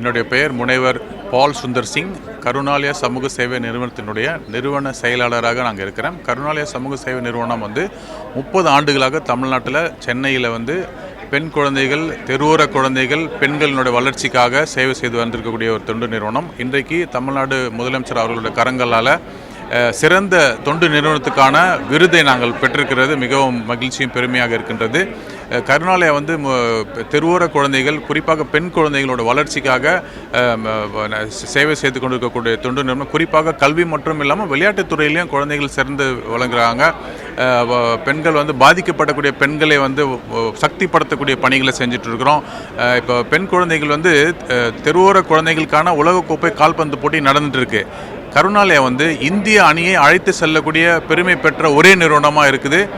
என்னுடைய பெயர் முனைவர் பால் சுந்தர் சிங். கருணாலய சமூக சேவை நிறுவனத்தினுடைய நிறுவன செயலாளராக நாங்கள் இருக்கிறோம். கருணாலய சமூக சேவை நிறுவனம் வந்து முப்பது ஆண்டுகளாக தமிழ்நாட்டில் சென்னையில் வந்து பெண் குழந்தைகள் தெருவோர குழந்தைகள் பெண்களினுடைய வளர்ச்சிக்காக சேவை செய்து வந்திருக்கக்கூடிய ஒரு தொண்டு நிறுவனம். இன்றைக்கு தமிழ்நாடு முதலமைச்சர் அவர்களுடைய கரங்களால் சிறந்த தொண்டு நிறுவனத்துக்கான விருதை நாங்கள் பெற்றிருக்கிறது. மிகவும் மகிழ்ச்சியும் பெருமையாக இருக்கின்றது. கருணாலயா வந்து தெருவோர குழந்தைகள் குறிப்பாக பெண் குழந்தைகளோட வளர்ச்சிக்காக சேவை செய்து கொண்டிருக்கக்கூடிய தொண்டு நிறுவனம் குறிப்பாக கல்வி மற்றும் இல்லாமல் விளையாட்டுத் துறையிலையும் குழந்தைகள் சிறந்து வழங்குறாங்க. பெண்கள் வந்து பாதிக்கப்படக்கூடிய பெண்களை வந்து சக்திப்படுத்தக்கூடிய பணிகளை செஞ்சுட்டு இருக்கிறோம் இப்போ பெண் குழந்தைகள் வந்து தெருவோர குழந்தைகளுக்கான உலகக்கோப்பை கால்பந்து போட்டி நடந்துட்டு இருக்கு கருணாலயா வந்து இந்திய அணியை அழைத்து செல்லக்கூடிய பெருமை பெற்ற ஒரே நிறுவனமாக இருக்குது.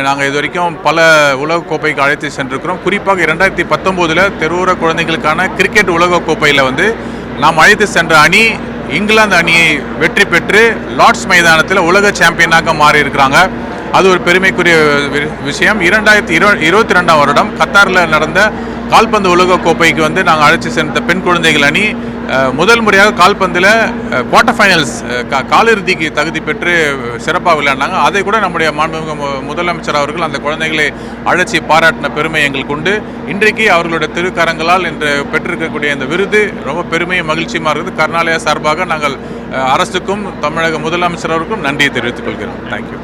நாங்கள் இது வரைக்கும் பல உலகக்கோப்பைக்கு அழைத்து சென்றிருக்கிறோம். குறிப்பாக இரண்டாயிரத்தி பத்தொம்போதில் தெருவோர குழந்தைகளுக்கான கிரிக்கெட் உலகக்கோப்பையில் வந்து நாம் அழைத்து சென்ற அணி இங்கிலாந்து அணியை வெற்றி பெற்று லார்ட்ஸ் மைதானத்தில் உலக சாம்பியனாக மாறியிருக்கிறாங்க. அது ஒரு பெருமைக்குரிய வி- விஷயம். இரண்டாயிரத்தி இரு இருபத்தி ரெண்டாம் வருடம் கத்தாரில் நடந்த கால்பந்து உலகக்கோப்பைக்கு வந்து நாங்கள் அழைச்சி சென்ற பெண் குழந்தைகள் அணி முதல் முறையாக கால்பந்தில் குவார்ட்டர் ஃபைனல்ஸ் காலிறுதிக்கு தகுதி பெற்று சிறப்பாக விளையாடினாங்க அதை கூட நம்முடைய மாண்புமிகு முதலமைச்சர் அவர்கள் அந்த குழந்தைகளை அழைச்சி பாராட்டின பெருமை எங்களுக்கு உண்டு. இன்றைக்கு அவர்களுடைய திருக்கரங்களால் இன்று பெற்றிருக்கக்கூடிய இந்த விருது ரொம்ப பெருமையும் மகிழ்ச்சியுமாக இருக்குது. கர்நாடகா சார்பாக நாங்கள் அரசுக்கும் தமிழக முதலமைச்சர் அவருக்கும் நன்றியை தெரிவித்துக் கொள்கிறோம். தேங்க்யூ